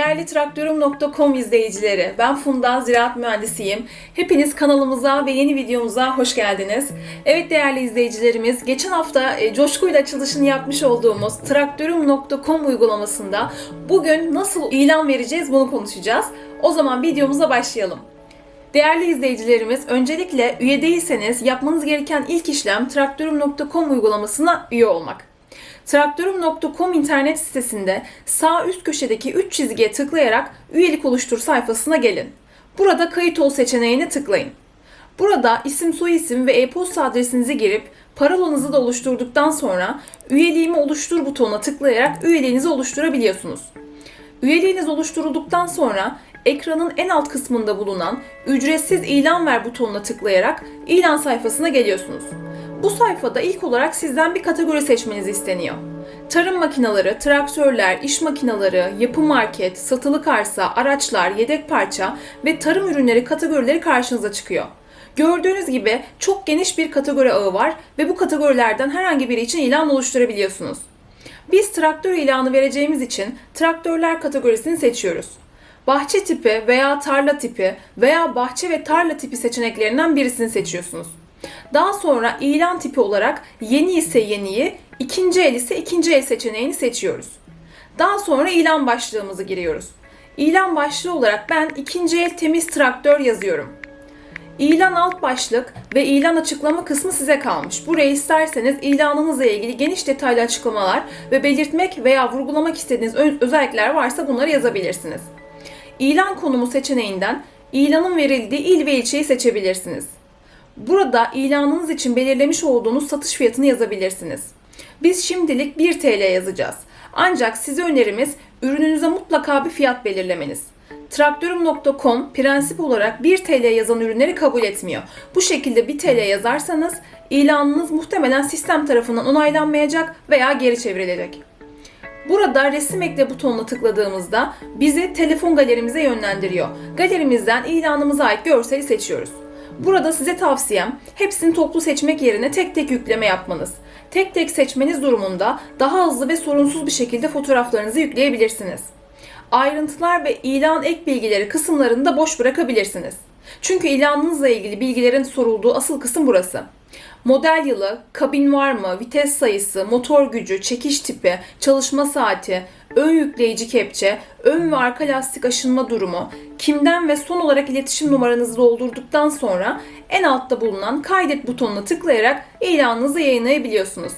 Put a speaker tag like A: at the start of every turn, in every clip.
A: Değerli traktörüm.com izleyicileri, ben Funda, ziraat mühendisiyim. Hepiniz kanalımıza ve yeni videomuza hoş geldiniz. Evet değerli izleyicilerimiz, geçen hafta e, coşkuyla açılışını yapmış olduğumuz traktörüm.com uygulamasında bugün nasıl ilan vereceğiz bunu konuşacağız. O zaman videomuza başlayalım. Değerli izleyicilerimiz, öncelikle üye değilseniz yapmanız gereken ilk işlem traktörüm.com uygulamasına üye olmak. Traktörüm.com internet sitesinde sağ üst köşedeki 3 çizgiye tıklayarak üyelik oluştur sayfasına gelin. Burada kayıt ol seçeneğine tıklayın. Burada isim soyisim ve e-posta adresinizi girip parolanızı da oluşturduktan sonra üyeliğimi oluştur butonuna tıklayarak üyeliğinizi oluşturabiliyorsunuz. Üyeliğiniz oluşturulduktan sonra ekranın en alt kısmında bulunan ücretsiz ilan ver butonuna tıklayarak ilan sayfasına geliyorsunuz. Bu sayfada ilk olarak sizden bir kategori seçmeniz isteniyor. Tarım makineleri, traktörler, iş makineleri, yapı market, satılık arsa, araçlar, yedek parça ve tarım ürünleri kategorileri karşınıza çıkıyor. Gördüğünüz gibi çok geniş bir kategori ağı var ve bu kategorilerden herhangi biri için ilan oluşturabiliyorsunuz. Biz traktör ilanı vereceğimiz için traktörler kategorisini seçiyoruz. Bahçe tipi veya tarla tipi veya bahçe ve tarla tipi seçeneklerinden birisini seçiyorsunuz. Daha sonra ilan tipi olarak yeni ise yeniyi, ikinci el ise ikinci el seçeneğini seçiyoruz. Daha sonra ilan başlığımızı giriyoruz. İlan başlığı olarak ben ikinci el temiz traktör yazıyorum. İlan alt başlık ve ilan açıklama kısmı size kalmış. Buraya isterseniz ilanınızla ilgili geniş detaylı açıklamalar ve belirtmek veya vurgulamak istediğiniz özellikler varsa bunları yazabilirsiniz. İlan konumu seçeneğinden ilanın verildiği il ve ilçeyi seçebilirsiniz. Burada ilanınız için belirlemiş olduğunuz satış fiyatını yazabilirsiniz. Biz şimdilik 1 TL yazacağız. Ancak size önerimiz ürününüze mutlaka bir fiyat belirlemeniz. Traktörüm.com prensip olarak 1 TL yazan ürünleri kabul etmiyor. Bu şekilde 1 TL yazarsanız ilanınız muhtemelen sistem tarafından onaylanmayacak veya geri çevrilecek. Burada resim ekle butonuna tıkladığımızda bizi telefon galerimize yönlendiriyor. Galerimizden ilanımıza ait görseli seçiyoruz. Burada size tavsiyem hepsini toplu seçmek yerine tek tek yükleme yapmanız. Tek tek seçmeniz durumunda daha hızlı ve sorunsuz bir şekilde fotoğraflarınızı yükleyebilirsiniz. Ayrıntılar ve ilan ek bilgileri kısımlarını da boş bırakabilirsiniz. Çünkü ilanınızla ilgili bilgilerin sorulduğu asıl kısım burası. Model yılı, kabin var mı, vites sayısı, motor gücü, çekiş tipi, çalışma saati, ön yükleyici kepçe, ön ve arka lastik aşınma durumu, kimden ve son olarak iletişim numaranızı doldurduktan sonra en altta bulunan kaydet butonuna tıklayarak ilanınızı yayınlayabiliyorsunuz.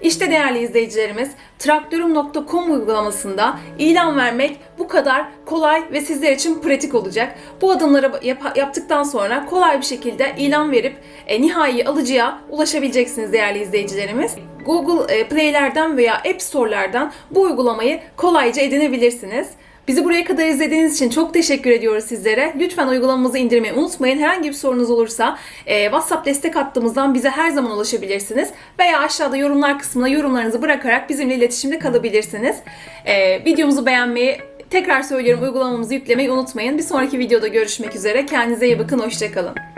A: İşte değerli izleyicilerimiz, traktörüm.com uygulamasında ilan vermek bu kadar kolay ve sizler için pratik olacak. Bu adımları yap- yaptıktan sonra kolay bir şekilde ilan verip e, nihai alıcıya ulaşabileceksiniz değerli izleyicilerimiz. Google e, Play'lerden veya App Store'lardan bu uygulamayı kolayca edinebilirsiniz. Bizi buraya kadar izlediğiniz için çok teşekkür ediyoruz sizlere. Lütfen uygulamamızı indirmeyi unutmayın. Herhangi bir sorunuz olursa e, WhatsApp destek hattımızdan bize her zaman ulaşabilirsiniz. Veya aşağıda yorumlar kısmına yorumlarınızı bırakarak bizimle iletişimde kalabilirsiniz. E, videomuzu beğenmeyi, tekrar söylüyorum uygulamamızı yüklemeyi unutmayın. Bir sonraki videoda görüşmek üzere. Kendinize iyi bakın, hoşçakalın.